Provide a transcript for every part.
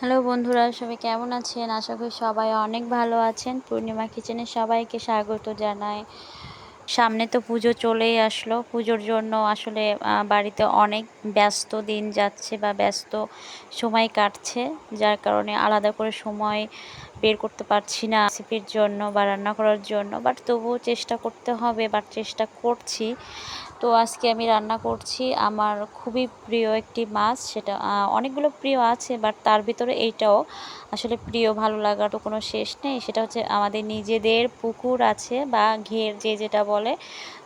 Hello বন্ধুরা, সবাই কেমন আছেন? আশা করি সবাই অনেক ভালো আছেন। পূর্ণিমা কিচেনে সবাইকে স্বাগত জানাই। সামনে তো পুজো চলেই আসলো। পুজোর জন্য আসলে বাড়িতে অনেক ব্যস্ত দিন যাচ্ছে বা ব্যস্ত সময় কাটছে, যার কারণে আলাদা করে সময় বের করতে পারছি না রেসিপির জন্য বা রান্না করার জন্য বাট তবুও চেষ্টা করতে হবে বাট চেষ্টা করছি। তো আজকে আমি রান্না করছি আমার খুবই প্রিয় একটি মাছ, সেটা অনেকগুলো প্রিয় আছে বাট তার ভিতরে এইটাও আসলে প্রিয়, ভালো লাগার তো কোনো শেষ নেই। সেটা হচ্ছে আমাদের নিজেদের পুকুর আছে বা ঘের যে যেটা বলে,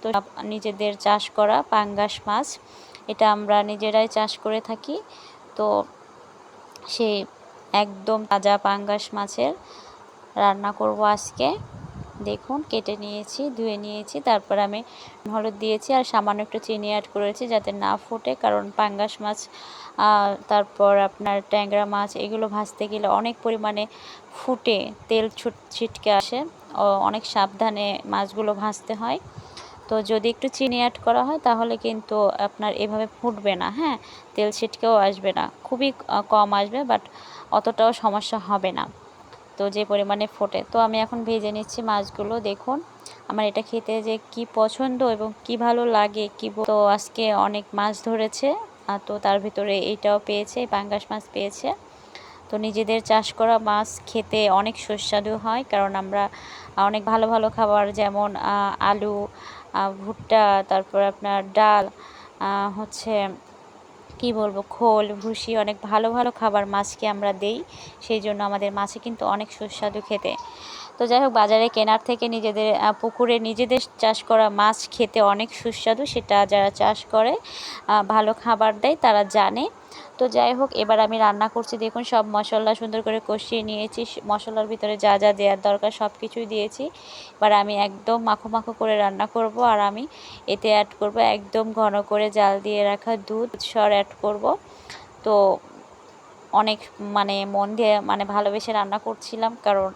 তো নিজেদের চাষ করা পাঙ্গাস মাছ। এটা আমরা নিজেরাই চাষ করে থাকি। তো সেই একদম তাজা পাঙ্গাস মাছের রান্না করব আজকে। দেখুন, কেটে নিয়েছি, ধুয়ে নিয়েছি, তারপর আমি হলুদ দিয়েছি আর সামান্য একটু চিনি অ্যাড করেছি যাতে না ফোটে, কারণ পাঙ্গাস মাছ তারপর আপনার ট্যাংরা মাছ, এগুলো ভাজতে গেলে অনেক পরিমাণে ফুটে, তেল ছুট ছিটকে আসে অনেক সাবধানে মাছগুলো ভাজতে হয়। তো যদি একটু চিনি অ্যাড করা হয়, তাহলে কিন্তু আপনার এভাবে ফুটবে না হ্যাঁ? তেল ছিটকেও আসবে না। খুবই কম আসবে বাট অতটাও সমস্যা হবে না। তো যে পরিমাণে ফোটে। তো আমি এখন ভেজে নিচ্ছি মাছগুলো, দেখুন। আমার এটা খেতে যে কি পছন্দ এবং কি ভালো লাগে, কি তো আজকে অনেক মাছ ধরেছে তো তার ভিতরে এইটাও পেয়েছে, পাঙ্গাস মাছ পেয়েছে। তো নিজেদের চাষ করা মাছ খেতে অনেক সুস্বাদু হয়, কারণ আমরা অনেক ভালো ভালো খাবার যেমন আলু ভুট্টা, তারপর আপনার ডাল হচ্ছে, কি বলব, খোল, ভুসি, অনেক ভালো ভালো খাবার মাছকে আমরা দেই। সেই জন্য আমাদের মাছে কিন্তু অনেক সুস্বাদু খেতে। তো যাই হোক, বাজারে কেনার থেকে নিজেদের পুকুরে নিজেদের চাষ করা মাছ খেতে অনেক সুস্বাদু, সেটা যারা চাষ করে ভালো খাবার দেয় তারা জানে। তো যাই হোক, এবার আমি রান্না করছি। দেখুন, সব মশলা সুন্দর করে কষিয়ে নিয়েছি। মশলার ভিতরে যা যা দেওয়ার দরকার সব কিছুই দিয়েছি। এবার আমি একদম মাখো মাখো করে রান্না করব আর আমি এতে অ্যাড করব একদম ঘন করে জাল দিয়ে রাখা দুধ, সর অ্যাড করব। তো অনেক মানে মন দিয়ে মানে ভালোবেসে রান্না করছিলাম কারণ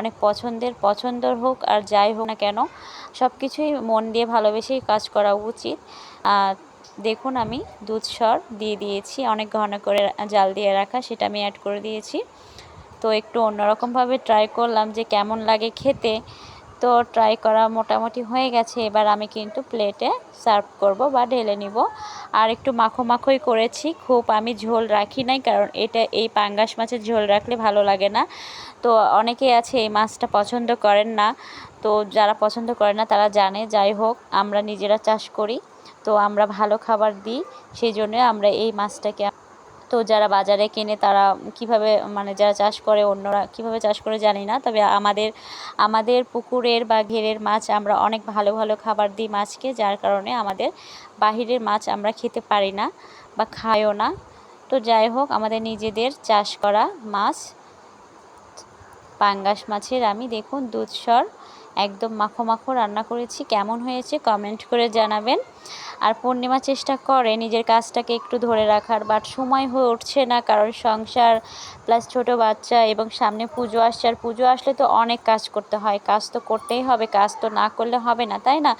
অনেক পছন্দের, পছন্দর হোক আর যাই হোক না কেন সব কিছুই মন দিয়ে ভালোবেসেই কাজ করা উচিত। দেখুন আমি দুধ সর দিয়ে দিয়েছি, অনেক ঘন করে জাল দিয়ে রাখা, সেটা আমি অ্যাড করে দিয়েছি। তো একটু অন্যরকমভাবে ট্রাই করলাম যে কেমন লাগে খেতে। তো ট্রাই করা মোটামুটি হয়ে গেছে। এবার আমি কিন্তু প্লেটে সার্ভ করব বা ঢেলে নিব। আর একটু মাখো মাখোই করেছি। খুব আমি ঝোল রাখি নাই, কারণ এটা এই পাঙ্গাস মাছের ঝোল রাখলে ভালো লাগে না। তো অনেকেই আছে এই মাছটা পছন্দ করেন না। তো যারা পছন্দ করে না, তারা জানে। যাই হোক, আমরা নিজেরা চাষ করি। তো আমরা ভালো খাবার দিই। সেই জন্য আমরা এই মাছটাকে তো যারা বাজারে কেনে তারা কীভাবে মানে যারা চাষ করে অন্যরা কীভাবে চাষ করে জানি না, তবে আমাদের আমাদের পুকুরের বা ঘেরের মাছ আমরা অনেক ভালো ভালো খাবার দিই মাছকে, যার কারণে আমাদের বাহিরের মাছ আমরা খেতে পারি না বা খাইও না। তো যাই হোক, আমাদের নিজেদের চাষ করা মাছ, পাঙ্গাস মাছের আমি দেখুন দুধসর একদম মাখো মাখো রান্না করেছি। কেমন হয়েছে কমেন্ট করে জানাবেন। আর পূর্ণিমা চেষ্টা করে নিজের কাজটাকে একটু ধরে রাখার বাট সময় হয়ে উঠছে না কারণ সংসার প্লাস ছোট বাচ্চা এবং সামনে পুজো আসছে। আর পুজো আসলে তো অনেক কাজ করতে হয়। কাজ তো করতেই হবে, কাজ তো না করলে হবে না, তাই না?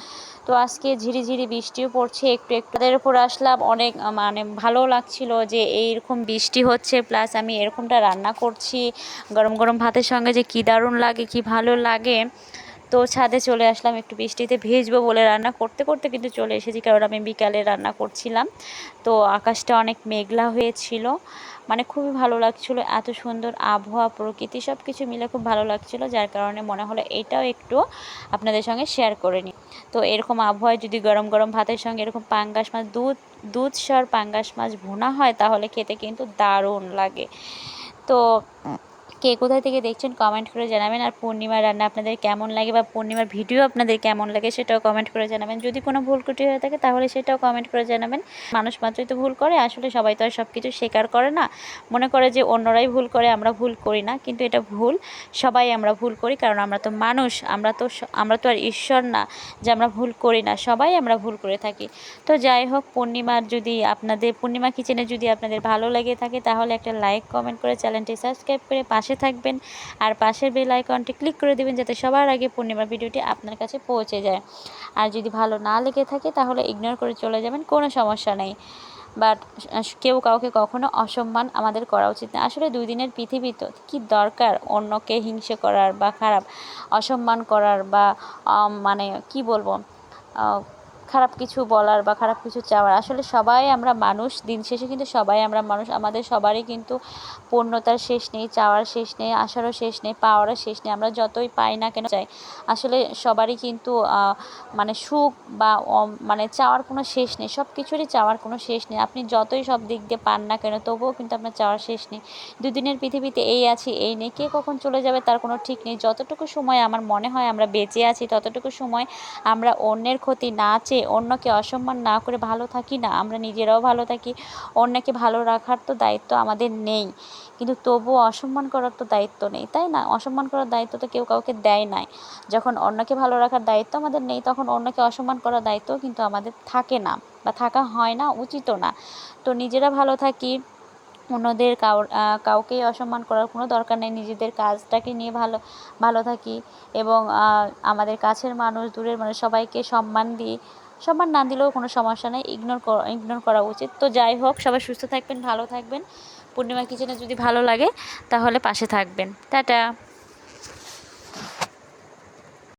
তো আজকে ঝিরিঝিরি বৃষ্টিও পড়ছে, একটু একটু তাদের উপর আসলাম। অনেক মানে ভালো লাগছিল যে এইরকম বৃষ্টি হচ্ছে প্লাস আমি এরকমটা রান্না করছি। গরম গরম ভাতের সঙ্গে যে কী দারুণ লাগে, কি ভালো লাগে। তো ছাদে চলে আসলাম একটু বৃষ্টিতে ভেজবো বলে রান্না করতে করতে কিন্তু চলে এসেছি, কারণ আমি বিকালে রান্না করছিলাম। তো আকাশটা অনেক মেঘলা হয়েছিল মানে খুবই ভালো লাগছিল, এত সুন্দর আবহাওয়া, প্রকৃতি সব কিছু মিলে খুব ভালো লাগছিল, যার কারণে মনে হলো এটাও একটু আপনাদের সঙ্গে শেয়ার করে নিই। তো এরকম আবহাওয়ায় যদি গরম গরম ভাতের সঙ্গে এরকম পাঙ্গাস মাছ, দুধ দুধ সর পাঙ্গাস মাছ ভুনা হয়, তাহলে খেতে কিন্তু দারুণ লাগে। তো কে কোথায় থেকে দেখছেন কমেন্ট করে জানাবেন। আর পূর্ণিমার রান্না আপনাদের কেমন লাগে বা পূর্ণিমার ভিডিও আপনাদের কেমন লাগে সেটাও কমেন্ট করে জানাবেন। যদি কোনো ভুল ত্রুটি হয়ে থাকে তাহলে সেটাও কমেন্ট করে জানাবেন। মানুষ মাত্রই তো ভুল করে, আসলে সবাই তো আর সব কিছু স্বীকার করে না। মনে করে যে অন্যরাই ভুল করে, আমরা ভুল করি না, কিন্তু এটা ভুল। সবাই আমরা ভুল করি, কারণ আমরা তো মানুষ, আমরা তো আমরা তো আর ঈশ্বর না যে আমরা ভুল করি না, সবাই আমরা ভুল করে থাকি। তো যাই হোক, পূর্ণিমার যদি আপনাদের, পূর্ণিমা কিচেনে যদি আপনাদের ভালো লেগে থাকে তাহলে একটা লাইক কমেন্ট করে চ্যানেলটি সাবস্ক্রাইব করে পাশে থাকবেন আর পাশের বেল আইকনটি ক্লিক করে দেবেন যাতে সবার আগে পূর্ণিমার ভিডিওটি আপনার কাছে পৌঁছে যায়। আর যদি ভালো না লেগে থাকে তাহলে ইগনোর করে চলে যাবেন, কোনো সমস্যা নেই। বাট কেউ কাউকে কখনো অসম্মান আমাদের করা উচিত না। আসলে দুই দিনের পৃথিবী তো কী দরকার অন্যকে হিংসে করার বা খারাপ, অসম্মান করার বা মানে কি বলব খারাপ কিছু বলার বা খারাপ কিছু চাওয়ার। আসলে সবাই আমরা মানুষ, দিন শেষে কিন্তু সবাই আমরা মানুষ। আমাদের সবারই কিন্তু পূর্ণতার শেষ নেই, চাওয়ার শেষ নেই আসারও শেষ নেই, পাওয়ারও শেষ নেই। আমরা যতই পাই না কেন চাই আসলে সবারই কিন্তু মানে সুখ বা মানে চাওয়ার কোনো শেষ নেই। সব কিছুরই চাওয়ার কোনো শেষ নেই। আপনি যতই সব দিক দিয়ে পান না কেন, তবুও কিন্তু আপনার চাওয়ার শেষ নেই। দুদিনের পৃথিবীতে এই আছি, এই নেই, কে কখন চলে যাবে তার কোনো ঠিক নেই। যতটুকু সময় আমার মনে হয় আমরা বেঁচে আছি, ততটুকু সময় আমরা অন্যের ক্ষতি না চেয়ে অন্যকে অসম্মান না করে ভালো থাকি না, আমরা নিজেরাও ভালো থাকি, অন্যকে ভালো রাখার তো দায়িত্ব আমাদের নেই। কিন্তু তবুও অসম্মান করার তো দায়িত্ব নেই, তাই না? অসম্মান করার দায়িত্ব তো কেউ কাউকে দেয় নাই। যখন অন্যকে ভালো রাখার দায়িত্ব আমাদের নেই, তখন অন্যকে অসম্মান করার দায়িত্ব কিন্তু আমাদের থাকে না বা থাকা হয় না, উচিতও না। তো নিজেরা ভালো থাকি, অন্যদের কাউ কাউকেই অসম্মান করার কোনো দরকার নেই। নিজেদের কাজটাকে নিয়ে ভালো ভালো থাকি এবং আমাদের কাছের মানুষ, দূরের মানুষ সবাইকে সম্মান দিই। সম্মান না দিলেও কোনো সমস্যা নেই ইগনোর ইগনোর করা উচিত। তো যাই হোক, সবাই সুস্থ থাকবেন, ভালো থাকবেন। পূর্ণিমা কিচেনে যদি ভালো লাগে, তাহলে পাশে থাকবেন। টাটা।